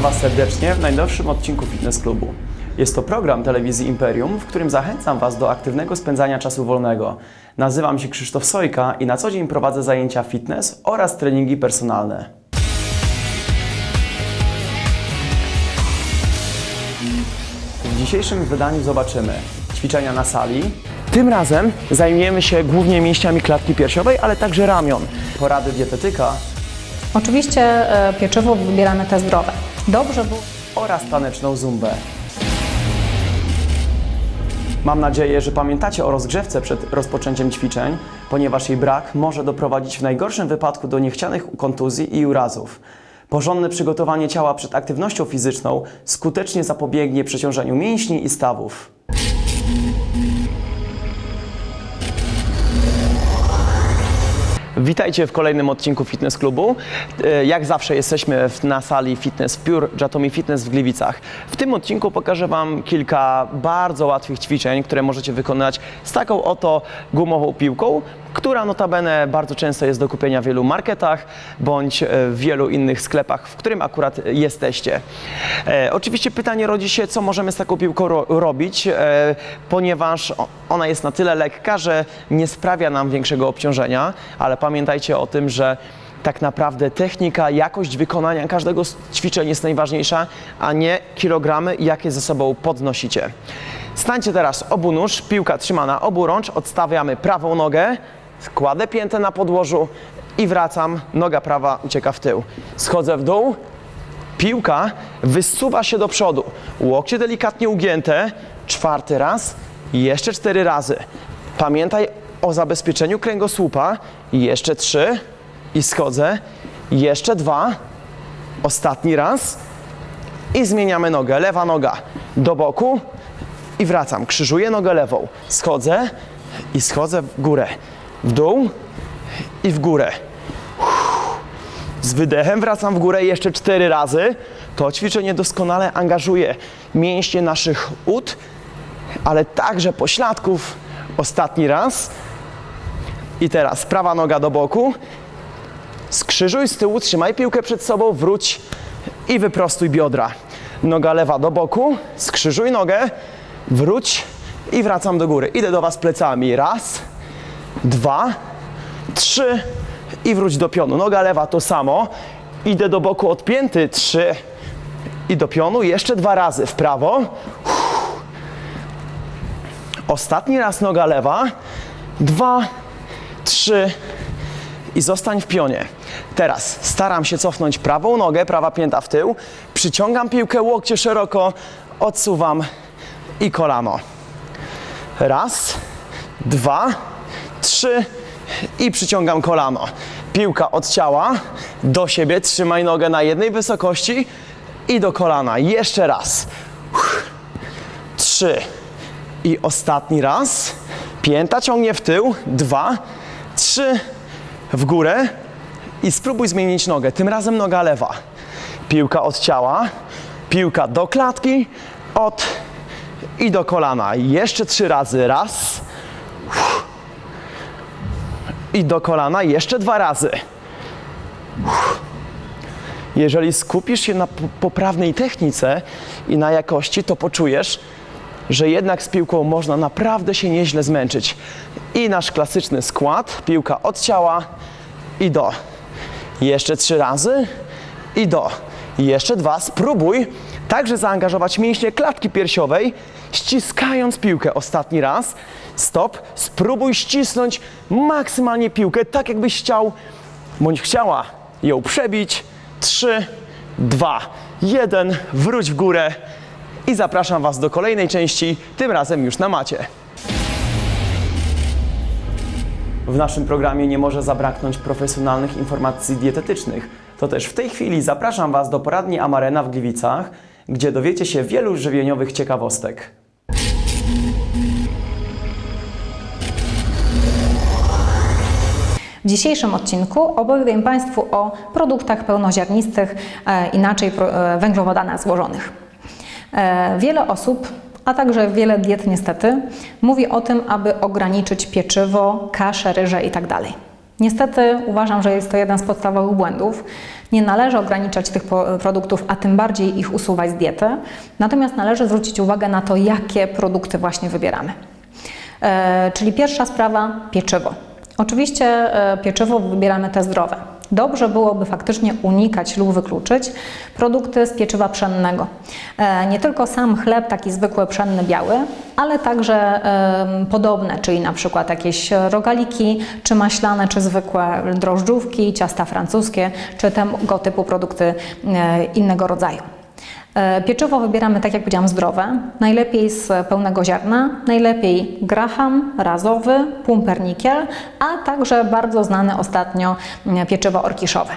Was serdecznie w najnowszym odcinku Fitness Klubu. Jest to program telewizji Imperium, w którym zachęcam Was do aktywnego spędzania czasu wolnego. Nazywam się Krzysztof Sojka i na co dzień prowadzę zajęcia fitness oraz treningi personalne. W dzisiejszym wydaniu zobaczymy ćwiczenia na sali. Tym razem zajmiemy się głównie mięśniami klatki piersiowej, ale także ramion. Porady dietetyka Oczywiście e, pieczywo wybieramy te zdrowe. Dobrze było. oraz taneczną zumbę. Mam nadzieję, że pamiętacie o rozgrzewce przed rozpoczęciem ćwiczeń, ponieważ jej brak może doprowadzić w najgorszym wypadku do niechcianych kontuzji i urazów. Porządne przygotowanie ciała przed aktywnością fizyczną skutecznie zapobiegnie przeciążeniu mięśni i stawów. Witajcie w kolejnym odcinku Fitness Klubu. E, Jak zawsze jesteśmy na sali Fitness Pure Jatomi Fitness w Gliwicach. W tym odcinku pokażę Wam kilka bardzo łatwych ćwiczeń, które możecie wykonać z taką oto gumową piłką, która notabene bardzo często jest do kupienia w wielu marketach bądź e, w wielu innych sklepach, w którym akurat jesteście. E, oczywiście pytanie rodzi się, co możemy z taką piłką ro- robić, ponieważ ona jest na tyle lekka, że nie sprawia nam większego obciążenia, ale pamiętajcie o tym, że tak naprawdę technika, jakość wykonania każdego ćwiczeń jest najważniejsza, a nie kilogramy, jakie ze sobą podnosicie. Stańcie teraz obu nóż, piłka trzymana obu rącz, odstawiamy prawą nogę, kładę piętę na podłożu i wracam, noga prawa ucieka w tył. Schodzę w dół, Piłka wysuwa się do przodu. Łokcie delikatnie ugięte. Czwarty raz. Jeszcze cztery razy. Pamiętaj o zabezpieczeniu kręgosłupa. Jeszcze trzy. I schodzę. Jeszcze dwa. Ostatni raz. I zmieniamy nogę. Lewa noga do boku. I wracam. Krzyżuję nogę lewą. Schodzę. I schodzę w górę. W dół. I w górę. Z wydechem wracam w górę jeszcze cztery razy. To ćwiczenie doskonale angażuje mięśnie naszych ud, ale także pośladków. Ostatni raz. I teraz prawa noga do boku. Skrzyżuj z tyłu, trzymaj piłkę przed sobą, wróć i wyprostuj biodra. Noga lewa do boku, skrzyżuj nogę, wróć i wracam do góry. Idę do Was plecami. Raz, dwa, trzy i wróć do pionu. Noga lewa to samo. Idę do boku odpięty, trzy i do pionu. Jeszcze dwa razy w prawo. Ostatni raz noga lewa. Dwa, trzy i zostań w pionie. Teraz staram się cofnąć prawą nogę, prawa pięta w tył. Przyciągam piłkę, łokcie szeroko, odsuwam i kolano. Raz, dwa, trzy i przyciągam kolano. Piłka od ciała do siebie, trzymaj nogę na jednej wysokości i do kolana. Jeszcze raz. Trzy i ostatni raz. Pięta ciągnie w tył. Dwa, trzy, w górę i spróbuj zmienić nogę. Tym razem noga lewa. Piłka od ciała, piłka do klatki, od i do kolana. Jeszcze trzy razy. Raz. I do kolana jeszcze dwa razy. Jeżeli skupisz się na poprawnej technice i na jakości, to poczujesz, że jednak z piłką można naprawdę się nieźle zmęczyć. I nasz klasyczny skład, piłka od ciała i do. Jeszcze trzy razy i do. Jeszcze dwa. Spróbuj także zaangażować mięśnie klatki piersiowej, ściskając piłkę. Ostatni raz. Stop. Spróbuj ścisnąć maksymalnie piłkę, tak jakbyś chciał bądź chciała ją przebić. Trzy, dwa, jeden. Wróć w górę i zapraszam Was do kolejnej części, tym razem już na macie. W naszym programie nie może zabraknąć profesjonalnych informacji dietetycznych. To też w tej chwili zapraszam Was do poradni Amarena w Gliwicach, gdzie dowiecie się wielu żywieniowych ciekawostek. W dzisiejszym odcinku opowiem Państwu o produktach pełnoziarnistych, e, inaczej e, węglowodanach złożonych. E, wiele osób, a także wiele diet niestety, mówi o tym, aby ograniczyć pieczywo, kaszę, ryże itd. Niestety uważam, że jest to jeden z podstawowych błędów. Nie należy ograniczać tych produktów, a tym bardziej ich usuwać z diety. Natomiast należy zwrócić uwagę na to, jakie produkty właśnie wybieramy. E, czyli pierwsza sprawa pieczywo. Oczywiście e, pieczywo wybieramy te zdrowe. Dobrze byłoby faktycznie unikać lub wykluczyć produkty z pieczywa pszennego. E, nie tylko sam chleb, taki zwykły pszenny biały, ale także podobne, czyli na przykład jakieś rogaliki, czy maślane, czy zwykłe drożdżówki, ciasta francuskie, czy tego typu produkty e, innego rodzaju. E, Pieczywo wybieramy, tak jak powiedziałam, zdrowe, najlepiej z pełnego ziarna, najlepiej graham, razowy, pumpernikiel, a także bardzo znane ostatnio mm, pieczywo orkiszowe.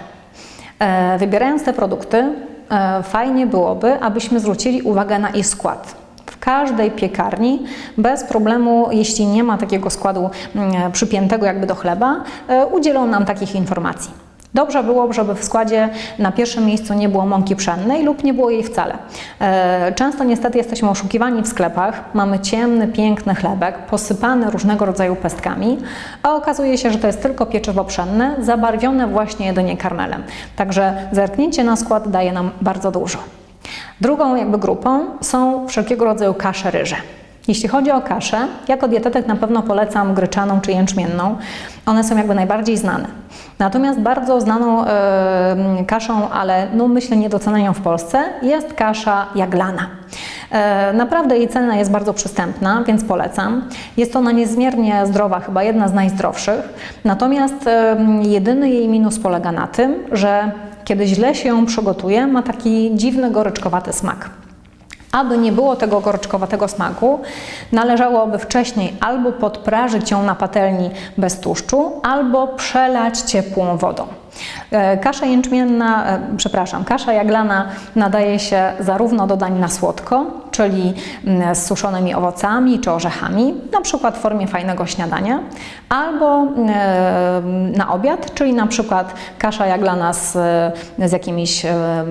E, Wybierając te produkty, e, fajnie byłoby, abyśmy zwrócili uwagę na ich skład. W każdej piekarni bez problemu, jeśli nie ma takiego składu mm, przypiętego jakby do chleba, udzielą nam takich informacji. Dobrze byłoby, żeby w składzie na pierwszym miejscu nie było mąki pszennej lub nie było jej wcale. E, Często niestety jesteśmy oszukiwani w sklepach. Mamy ciemny, piękny chlebek, posypany różnego rodzaju pestkami, a okazuje się, że to jest tylko pieczywo pszenne, zabarwione właśnie jedynie karmelem. Także zerknięcie na skład daje nam bardzo dużo. Drugą jakby grupą są wszelkiego rodzaju kasze ryże. Jeśli chodzi o kaszę, jako dietetyk na pewno polecam gryczaną czy jęczmienną. One są jakby najbardziej znane. Natomiast bardzo znaną e, kaszą, ale no myślę niedocenianą w Polsce, jest kasza jaglana. E, naprawdę jej cena jest bardzo przystępna, więc polecam. Jest ona niezmiernie zdrowa, chyba jedna z najzdrowszych. Natomiast e, jedyny jej minus polega na tym, że kiedy źle się ją przygotuje, ma taki dziwny goryczkowaty smak. Aby nie było tego goryczkowatego smaku, należałoby wcześniej albo podprażyć ją na patelni bez tłuszczu, albo przelać ciepłą wodą. E, Kasza jęczmienna, e, przepraszam, kasza jaglana nadaje się zarówno do dań na słodko, czyli mm, z suszonymi owocami czy orzechami, na przykład w formie fajnego śniadania, albo e, na obiad, czyli na przykład kasza jaglana z, z jakimiś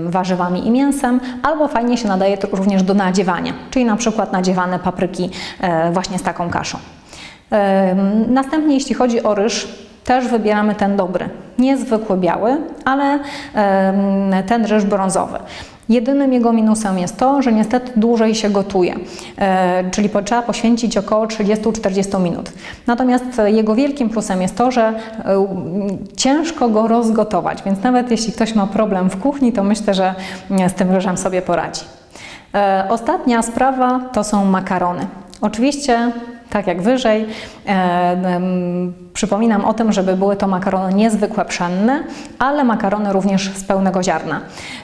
warzywami i mięsem, albo fajnie się nadaje również do nadziewania, czyli na przykład nadziewane papryki właśnie z taką kaszą. Następnie, jeśli chodzi o ryż, też wybieramy ten dobry. Nie zwykły biały, ale ten ryż brązowy. Jedynym jego minusem jest to, że niestety dłużej się gotuje, e, czyli trzeba poświęcić około 30-40 minut. Natomiast jego wielkim plusem jest to, że e, ciężko go rozgotować, więc nawet jeśli ktoś ma problem w kuchni, to myślę, że e, z tym ryżem sobie poradzi. Ostatnia sprawa to są makarony. Oczywiście, tak jak wyżej, e, przypominam o tym, żeby były to makarony niezwykłe pszenne, ale makarony również z pełnego ziarna.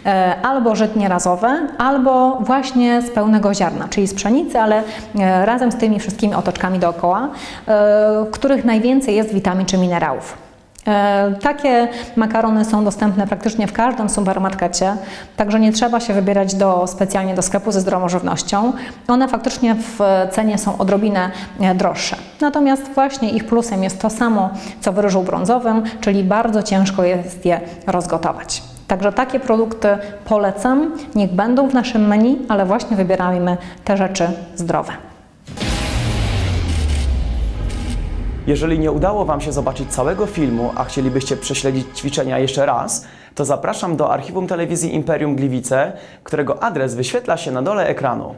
E, albo żytnie razowe, albo właśnie z pełnego ziarna, czyli z pszenicy, ale e, razem z tymi wszystkimi otoczkami dookoła, których najwięcej jest witamin czy minerałów. E, Takie makarony są dostępne praktycznie w każdym supermarkecie, także nie trzeba się wybierać do, specjalnie do sklepu ze zdrową żywnością. One faktycznie w cenie są odrobinę e, droższe. Natomiast właśnie ich plusem jest to samo, co w ryżu brązowym, czyli bardzo ciężko jest je rozgotować. Także takie produkty polecam, niech będą w naszym menu, ale właśnie wybierajmy te rzeczy zdrowe. Jeżeli nie udało Wam się zobaczyć całego filmu, a chcielibyście prześledzić ćwiczenia jeszcze raz, to zapraszam do archiwum telewizji Imperium Gliwice, którego adres wyświetla się na dole ekranu.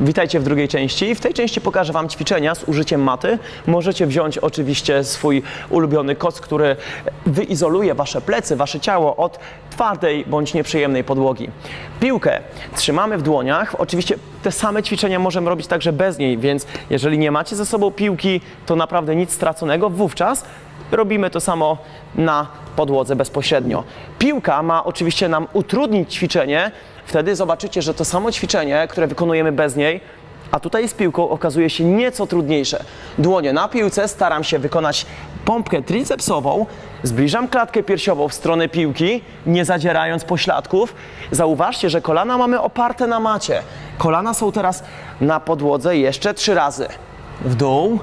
Witajcie w drugiej części. W tej części pokażę Wam ćwiczenia z użyciem maty. Możecie wziąć oczywiście swój ulubiony koc, który wyizoluje Wasze plecy, Wasze ciało od twardej bądź nieprzyjemnej podłogi. Piłkę trzymamy w dłoniach. Oczywiście te same ćwiczenia możemy robić także bez niej, więc jeżeli nie macie ze sobą piłki, to naprawdę nic straconego. Wówczas robimy to samo na podłodze bezpośrednio. Piłka ma oczywiście nam utrudnić ćwiczenie, wtedy zobaczycie, że to samo ćwiczenie, które wykonujemy bez niej, a tutaj z piłką okazuje się nieco trudniejsze. Dłonie na piłce, staram się wykonać pompkę tricepsową, zbliżam klatkę piersiową w stronę piłki, nie zadzierając pośladków. Zauważcie, że kolana mamy oparte na macie. Kolana są teraz na podłodze jeszcze trzy razy. W dół,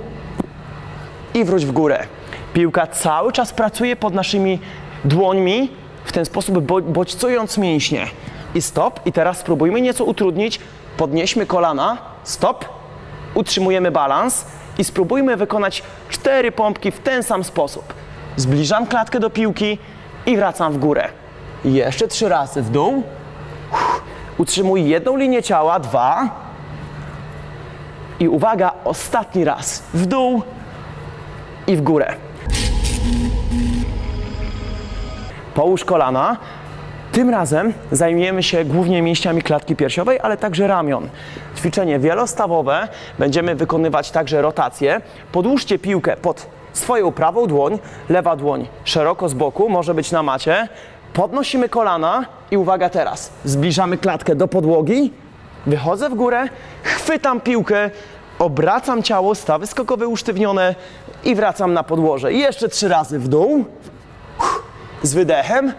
i wróć w górę. Piłka cały czas pracuje pod naszymi dłońmi, w ten sposób bo- bodźcując mięśnie. I stop. I teraz spróbujmy nieco utrudnić podnieśmy kolana, stop, utrzymujemy balans i spróbujmy wykonać cztery pompki w ten sam sposób. Zbliżam klatkę do piłki i wracam w górę. Jeszcze trzy razy w dół. Utrzymuj jedną linię ciała, dwa. I uwaga, ostatni raz w dół i w górę. Połóż kolana. Tym razem zajmiemy się głównie mięśniami klatki piersiowej, ale także ramion. Ćwiczenie wielostawowe. Będziemy wykonywać także rotacje. Podłóżcie piłkę pod swoją prawą dłoń, lewa dłoń szeroko z boku, może być na macie. Podnosimy kolana i uwaga teraz, zbliżamy klatkę do podłogi, wychodzę w górę, chwytam piłkę, obracam ciało, stawy skokowe usztywnione i wracam na podłoże. I jeszcze trzy razy w dół z wydechem,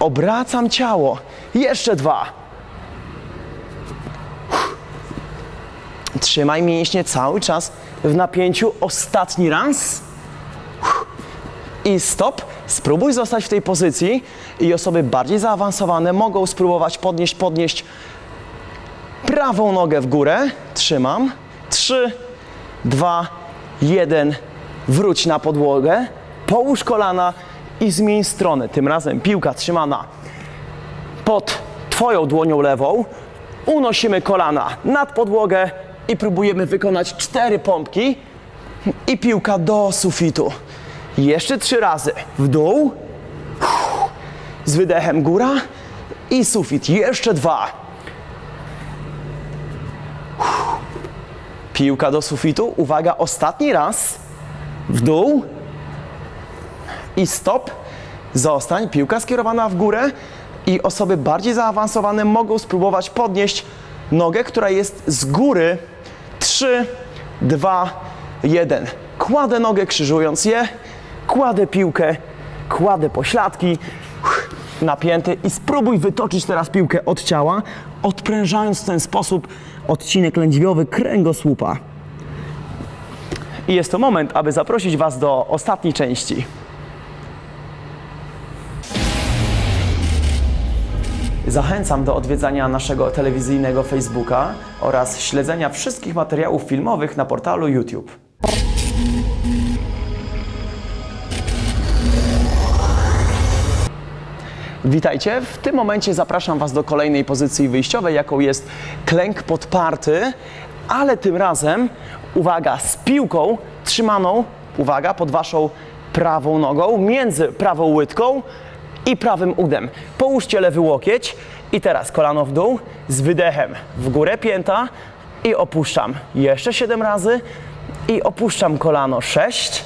obracam ciało. Jeszcze dwa. Trzymaj mięśnie cały czas w napięciu. Ostatni raz. I stop. Spróbuj zostać w tej pozycji i osoby bardziej zaawansowane mogą spróbować podnieść, podnieść prawą nogę w górę. Trzymam. Trzy, dwa, jeden. Wróć na podłogę. Połóż kolana i zmień stronę. Tym razem piłka trzymana pod Twoją dłonią lewą. Unosimy kolana nad podłogę i próbujemy wykonać cztery pompki i piłka do sufitu. Jeszcze trzy razy w dół, z wydechem góra i sufit. Jeszcze dwa. Piłka do sufitu. Uwaga, ostatni raz. W dół i stop. Zostań. Piłka skierowana w górę i osoby bardziej zaawansowane mogą spróbować podnieść nogę, która jest z góry. 3, 2, 1. Kładę nogę krzyżując je, kładę piłkę, kładę pośladki, napięty i spróbuj wytoczyć teraz piłkę od ciała, odprężając w ten sposób odcinek lędźwiowy kręgosłupa. I jest to moment, aby zaprosić Was do ostatniej części. Zachęcam do odwiedzania naszego telewizyjnego Facebooka oraz śledzenia wszystkich materiałów filmowych na portalu YouTube. Witajcie. W tym momencie zapraszam Was do kolejnej pozycji wyjściowej, jaką jest klęk podparty, ale tym razem, uwaga, z piłką trzymaną, uwaga, pod Waszą prawą nogą, między prawą łydką i prawym udem. Połóżcie lewy łokieć i teraz kolano w dół, z wydechem w górę pięta i opuszczam. Jeszcze 7 razy i opuszczam kolano. 6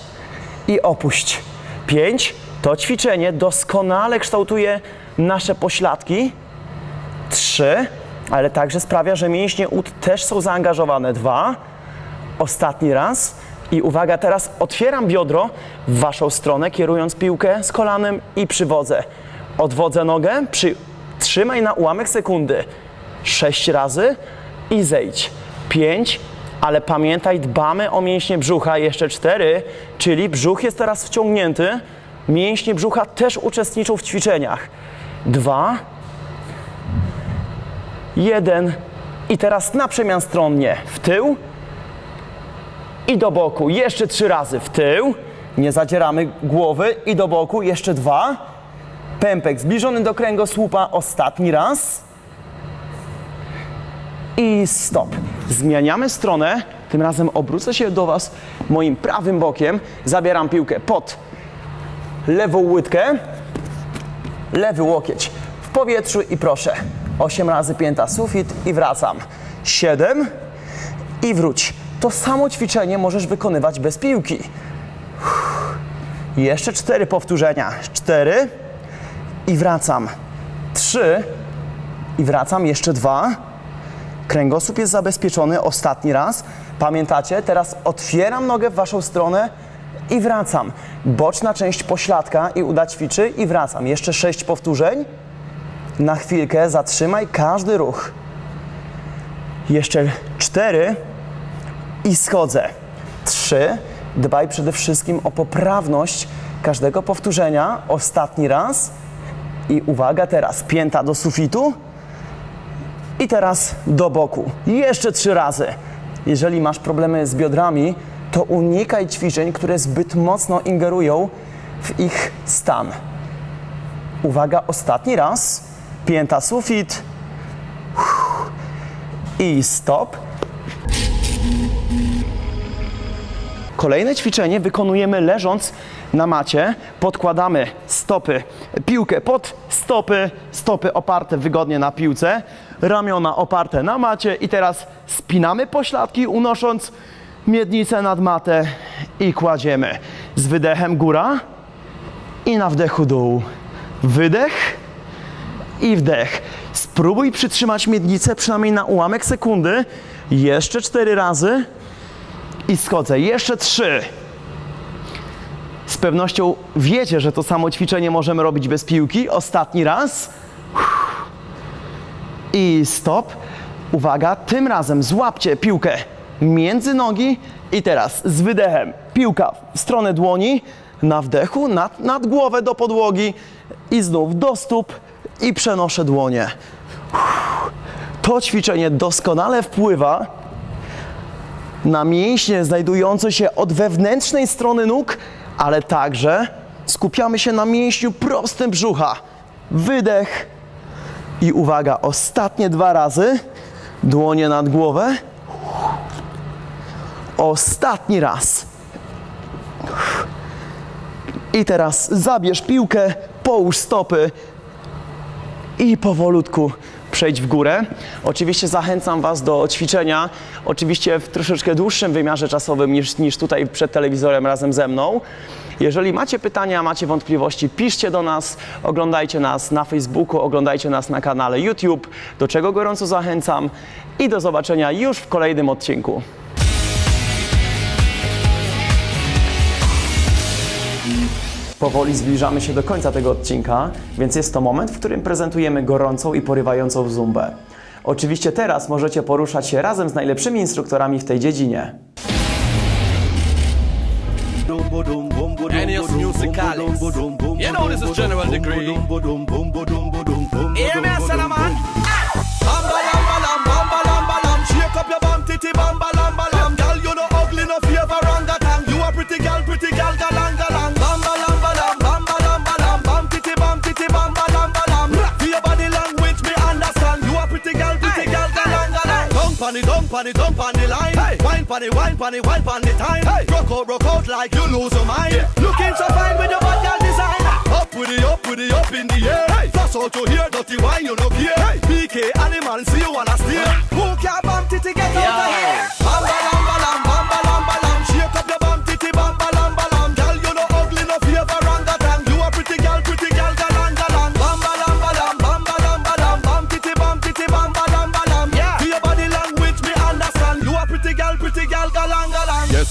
i opuść. 5. To ćwiczenie doskonale kształtuje nasze pośladki. 3. Ale także sprawia, że mięśnie ud też są zaangażowane. 2. Ostatni raz. I uwaga, teraz otwieram biodro w waszą stronę, kierując piłkę z kolanem i przywodzę. Odwodzę nogę, przy... trzymaj na ułamek sekundy. 6 razy i zejdź. 5, ale pamiętaj, dbamy o mięśnie brzucha. Jeszcze 4, czyli brzuch jest teraz wciągnięty. Mięśnie brzucha też uczestniczą w ćwiczeniach. 2, 1 i teraz na przemian stronnie. W tył, i do boku. Jeszcze trzy razy w tył. Nie zadzieramy głowy i do boku. Jeszcze dwa. Pępek zbliżony do kręgosłupa. Ostatni raz. I stop. Zmieniamy stronę. Tym razem obrócę się do Was moim prawym bokiem. Zabieram piłkę pod lewą łydkę. Lewy łokieć w powietrzu i proszę. Osiem razy pięta sufit i wracam. Siedem i wróć. To samo ćwiczenie możesz wykonywać bez piłki. Jeszcze cztery powtórzenia. Cztery i wracam. Trzy i wracam. Jeszcze dwa. Kręgosłup jest zabezpieczony. Ostatni raz. Pamiętacie? Teraz otwieram nogę w waszą stronę i wracam. Boczna część pośladka i uda ćwiczy i wracam. Jeszcze sześć powtórzeń. Na chwilkę zatrzymaj każdy ruch. Jeszcze cztery i schodzę. Trzy. Dbaj przede wszystkim o poprawność każdego powtórzenia. Ostatni raz. I uwaga teraz, pięta do sufitu. I teraz do boku. Jeszcze trzy razy. Jeżeli masz problemy z biodrami, to unikaj ćwiczeń, które zbyt mocno ingerują w ich stan. Uwaga, ostatni raz. Pięta sufit. I stop. Kolejne ćwiczenie wykonujemy leżąc na macie. Podkładamy stopy, piłkę pod stopy, stopy oparte wygodnie na piłce, ramiona oparte na macie i teraz spinamy pośladki, unosząc miednicę nad matę i kładziemy. Z wydechem góra i na wdechu dół. Wydech i wdech. Spróbuj przytrzymać miednicę przynajmniej na ułamek sekundy. Jeszcze cztery razy i schodzę. Jeszcze trzy. Z pewnością wiecie, że to samo ćwiczenie możemy robić bez piłki. Ostatni raz. I stop. Uwaga, tym razem złapcie piłkę między nogi i teraz z wydechem piłka w stronę dłoni, na wdechu, nad, nad głowę do podłogi i znów do stóp i przenoszę dłonie. To ćwiczenie doskonale wpływa na mięśnie znajdujące się od wewnętrznej strony nóg, ale także skupiamy się na mięśniu prostym brzucha. Wydech i uwaga, ostatnie dwa razy. Dłonie nad głowę. Ostatni raz. I teraz zabierz piłkę, połóż stopy i powolutku przejdź w górę. Oczywiście zachęcam Was do ćwiczenia, oczywiście w troszeczkę dłuższym wymiarze czasowym niż, niż tutaj przed telewizorem razem ze mną. Jeżeli macie pytania, macie wątpliwości, piszcie do nas, oglądajcie nas na Facebooku, oglądajcie nas na kanale YouTube, do czego gorąco zachęcam i do zobaczenia już w kolejnym odcinku. Powoli zbliżamy się do końca tego odcinka, więc jest to moment, w którym prezentujemy gorącą i porywającą zumbę. Oczywiście teraz możecie poruszać się razem z najlepszymi instruktorami w tej dziedzinie. Pretty girl, pretty girl, galang pon it, dunk pon it, dunk pon the line. Wine pon it, wine pon it, wine pon the time. Rock out, rock out like you lose your mind. Looking so fine with your girl design. Up with it, up with it, up in the air. Flash out your hair, dirty wine, you no care. BK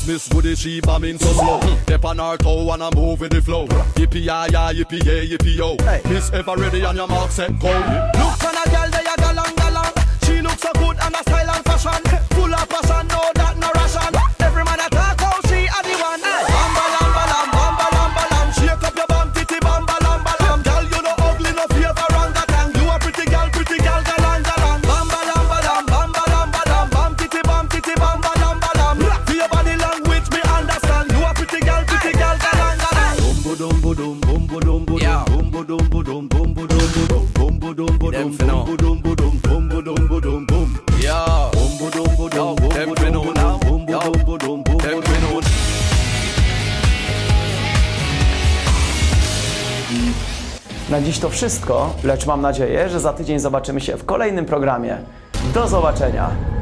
Miss Woody, she bombing so slow. Step on her toe and I move with the flow. Yippee yi yi, yippee yay, yippee yo. Miss ever ready on your mark, set go. Look Na dziś to wszystko, lecz mam nadzieję, że za tydzień zobaczymy się w kolejnym programie. Do zobaczenia!